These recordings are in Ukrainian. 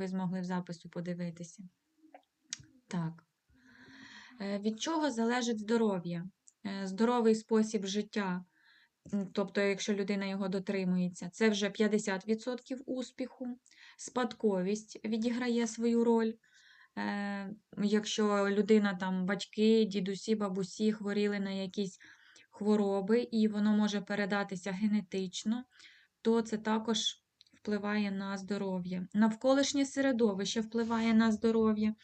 ви змогли в запису подивитися. Так. Е, Від чого залежить здоров'я? Е, Здоровий спосіб життя, тобто, якщо людина його дотримується, це вже 50% успіху. Спадковість відіграє свою роль. Е, Якщо людина, там, батьки, дідусі, бабусі хворіли на якісь хвороби, і воно може передатися генетично, то це також впливає на здоров'я. Навколишнє середовище впливає на здоров'я.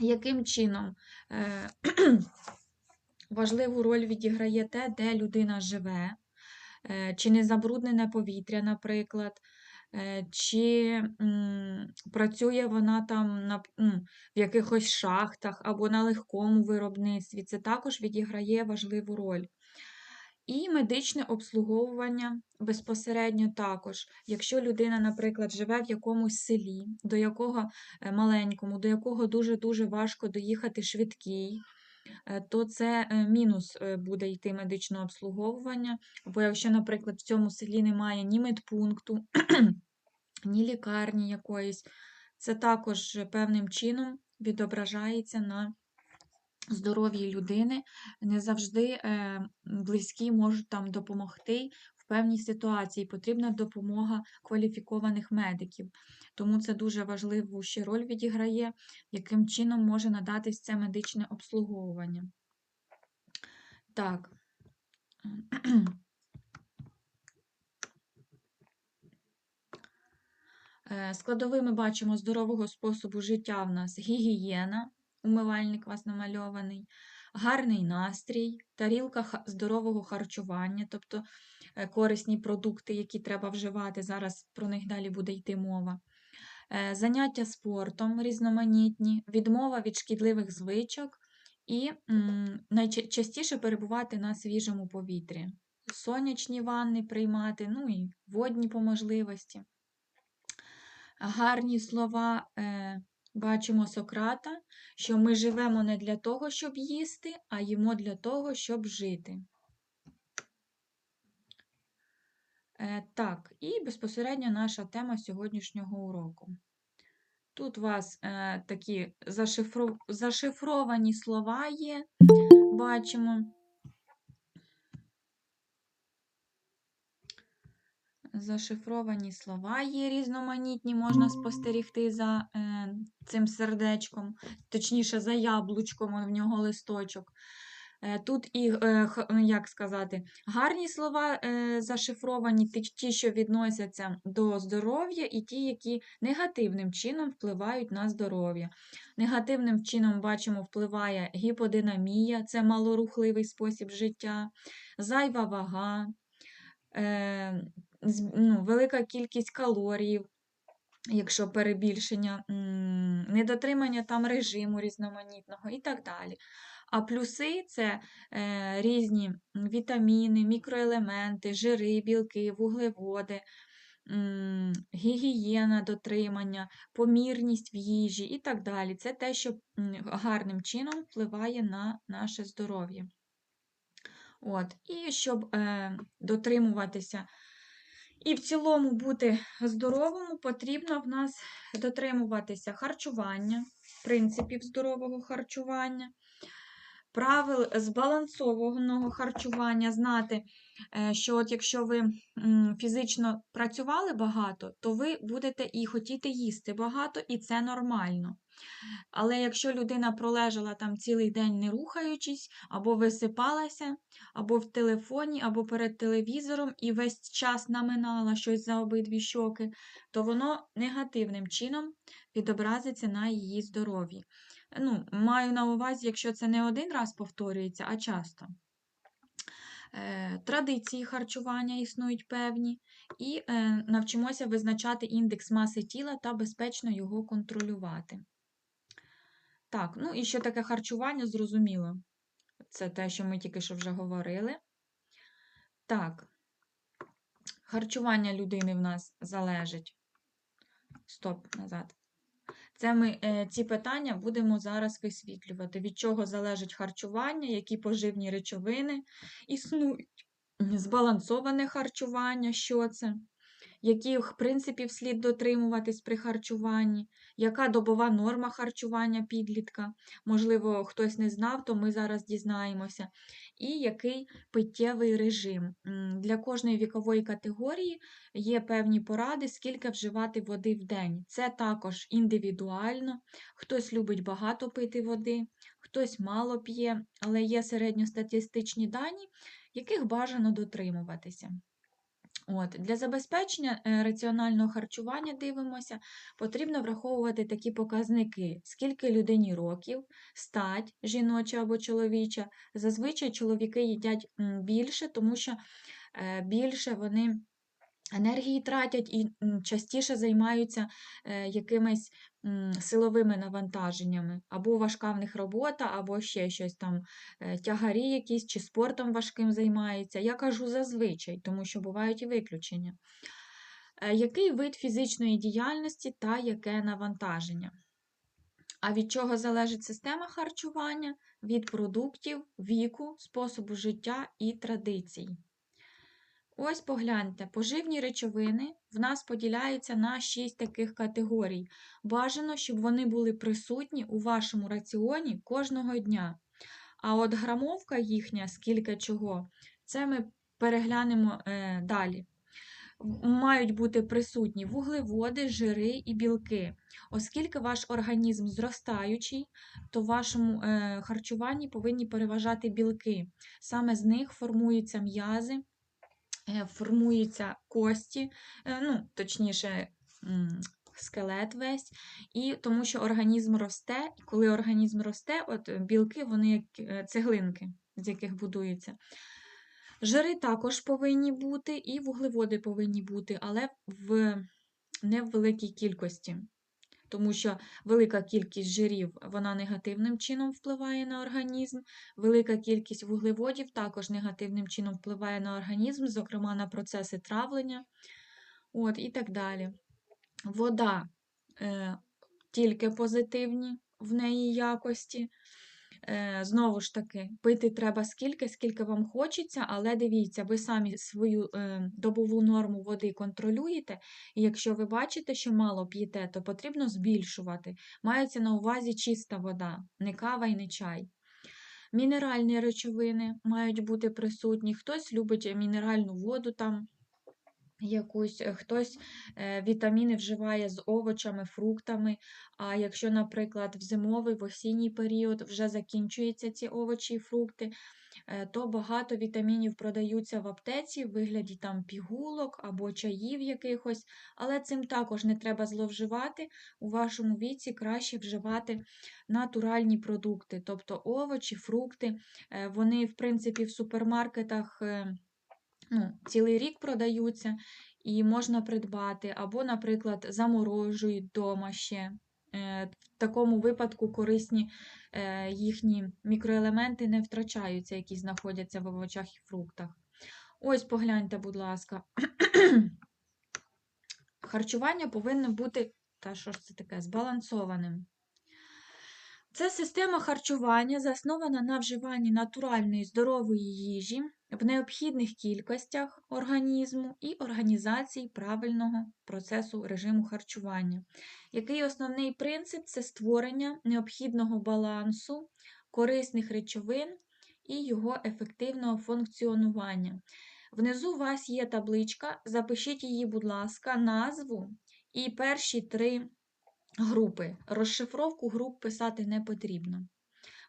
Яким чином? Е, Важливу роль відіграє те, де людина живе, е, чи не забруднене повітря, наприклад, е, чи працює вона там на, ну, в якихось шахтах або на легкому виробництві. Це також відіграє важливу роль. І медичне обслуговування безпосередньо також. Якщо людина, наприклад, живе в якомусь селі, до якого е, маленькому, до якого дуже-дуже важко доїхати швидкий, е, то це е, мінус буде йти медичне обслуговування. Бо якщо, наприклад, в цьому селі немає ні медпункту, ні лікарні якоїсь, це також певним чином відображається на здоров'ї людини. Не завжди е, близькі можуть там допомогти в певній ситуації. Потрібна допомога кваліфікованих медиків. Тому це дуже важливу ще роль відіграє, яким чином може надатись це медичне обслуговування. Так. Е, Складовими бачимо здорового способу життя в нас гігієна, умивальник вас намальований, гарний настрій, тарілка здорового харчування, тобто е, корисні продукти, які треба вживати. Зараз про них далі буде йти мова. Е, Заняття спортом різноманітні, відмова від шкідливих звичок і найчастіше перебувати на свіжому повітрі. Сонячні ванни приймати, ну і водні по можливості. Гарні слова е, бачимо Сократа, що ми живемо не для того, щоб їсти, а їмо для того, щоб жити. Е, так, і безпосередньо наша тема сьогоднішнього уроку. Тут у вас е, такі зашифровані слова є, бачимо. Зашифровані слова є різноманітні, можна спостерігти за е, цим сердечком, точніше, за яблучком, в нього листочок. Е, тут і, е, х- ну, як сказати, гарні слова е, зашифровані, ті, ті, що відносяться до здоров'я, і ті, які негативним чином впливають на здоров'я. Негативним чином, бачимо, впливає гіподинамія, це малорухливий спосіб життя, зайва вага. Ну, велика кількість калорій, якщо перебільшення, недотримання там режиму різноманітного і так далі. А плюси це е, різні вітаміни, мікроелементи, жири, білки, вуглеводи, гігієна дотримання, помірність в їжі і так далі. Це те, що гарним чином впливає на наше здоров'я. От. І щоб е, дотримуватися і в цілому бути здоровому, потрібно в нас дотримуватися харчування, принципів здорового харчування, правил збалансованого харчування, знати, е, що от якщо ви фізично працювали багато, то ви будете і хотіти їсти багато, і це нормально. Але якщо людина пролежала там цілий день не рухаючись, або висипалася, або в телефоні, або перед телевізором і весь час наминала щось за обидві щоки, то воно негативним чином відобразиться на її здоров'ї. Ну, маю на увазі, якщо це не один раз повторюється, а часто. Е, Традиції харчування існують певні, і е, навчимося визначати індекс маси тіла та безпечно його контролювати. Так, ну і що таке харчування, зрозуміло. Це те, що ми тільки що вже говорили. Так, харчування людини в нас залежить. Стоп, назад. Це ми е, ці питання будемо зараз висвітлювати. Від чого залежить харчування, які поживні речовини існують. Збалансоване харчування, що це? яких принципів слід дотримуватись при харчуванні, яка добова норма харчування підлітка. Можливо, хтось не знав, то ми зараз дізнаємося. І який питтєвий режим. Для кожної вікової категорії є певні поради, скільки вживати води в день. Це також індивідуально. Хтось любить багато пити води, хтось мало п'є, але є середньостатистичні дані, яких бажано дотримуватися. От, Для забезпечення е, раціонального харчування дивимося, потрібно враховувати такі показники: скільки людині років, стать жіноча або чоловіча. Зазвичай чоловіки їдять більше, тому що е, більше вони енергії тратять і частіше займаються е, якимись силовими навантаженнями, або важка в них робота, або ще щось там, е, тягарі якісь, чи спортом важким займаються. Я кажу зазвичай, тому що бувають і виключення. Е, Який вид фізичної діяльності та яке навантаження? А від чого залежить система харчування? Від продуктів, віку, способу життя і традицій. Ось погляньте, поживні речовини в нас поділяються на 6 таких категорій. Бажано, щоб вони були присутні у вашому раціоні кожного дня. А от грамовка їхня, скільки чого, це ми переглянемо е, далі. Мають бути присутні вуглеводи, жири і білки. Оскільки ваш організм зростаючий, то в вашому е, харчуванні повинні переважати білки. Саме з них формуються м'язи, формуються кості, е, ну, точніше, скелет весь, і тому що організм росте, і коли організм росте, от е, білки, вони як е, цеглинки, з яких будуються. Жири також повинні бути, і вуглеводи повинні бути, але в, не в великій кількості. Тому що велика кількість жирів вона негативним чином впливає на організм, велика кількість вуглеводів також негативним чином впливає на організм, зокрема на процеси травлення от, і так далі. Вода е, тільки позитивні в неї якості. Е, Знову ж таки, пити треба скільки, скільки вам хочеться, але дивіться, ви самі свою е, добову норму води контролюєте, і якщо ви бачите, що мало п'єте, то потрібно збільшувати. Мається на увазі чиста вода, не кава і не чай. Мінеральні речовини мають бути присутні. Хтось любить мінеральну воду там. Якусь, е, хтось е, вітаміни вживає з овочами, фруктами. А якщо, наприклад, в зимовий, в осінній період вже закінчуються ці овочі і фрукти, е, то багато вітамінів продаються в аптеці в вигляді там пігулок або чаїв якихось, але цим також не треба зловживати. У вашому віці краще вживати натуральні продукти, тобто овочі, фрукти. Вони, в принципі, в супермаркетах. Ну, цілий рік продаються і можна придбати, або, наприклад, заморожують вдома ще. Е, В такому випадку корисні е, їхні мікроелементи не втрачаються, які знаходяться в овочах і фруктах. Ось погляньте, будь ласка. Харчування повинно бути, та що ж це таке, збалансованим. Це система харчування, заснована на вживанні натуральної здорової їжі в необхідних кількостях організму і організації правильного процесу режиму харчування. Який основний принцип це створення необхідного балансу корисних речовин і його ефективного функціонування. Внизу у вас є табличка, запишіть її, будь ласка, назву і перші три групи. Розшифровку груп писати не потрібно.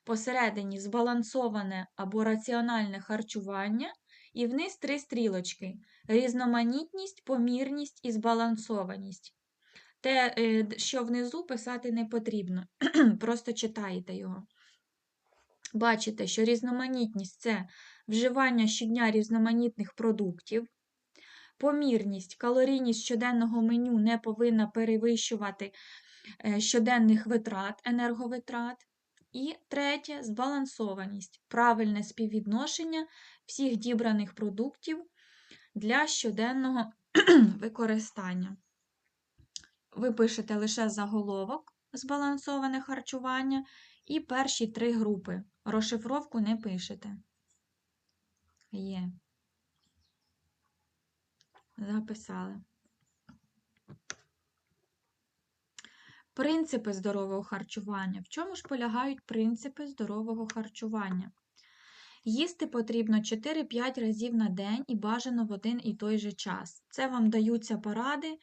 Посередині збалансоване або раціональне харчування, і вниз три стрілочки: різноманітність, помірність і збалансованість. Те, е, що внизу писати не потрібно, просто читаєте його. Бачите, що різноманітність це вживання щодня різноманітних продуктів. Помірність, калорійність щоденного меню не повинна перевищувати щоденних витрат, енерговитрат. І третє збалансованість, правильне співвідношення всіх дібраних продуктів для щоденного використання. Ви пишете лише заголовок збалансоване харчування і перші три групи. Розшифровку не пишете. Є. Записали. Принципи здорового харчування. В чому ж полягають принципи здорового харчування? Їсти потрібно 4-5 разів на день і бажано в один і той же час. Це вам даються поради,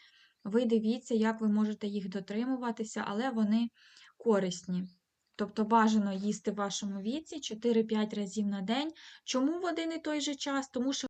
ви дивіться, як ви можете їх дотримуватися, але вони корисні. Тобто бажано їсти в вашому віці 4-5 разів на день. Чому в один і той же час? Тому що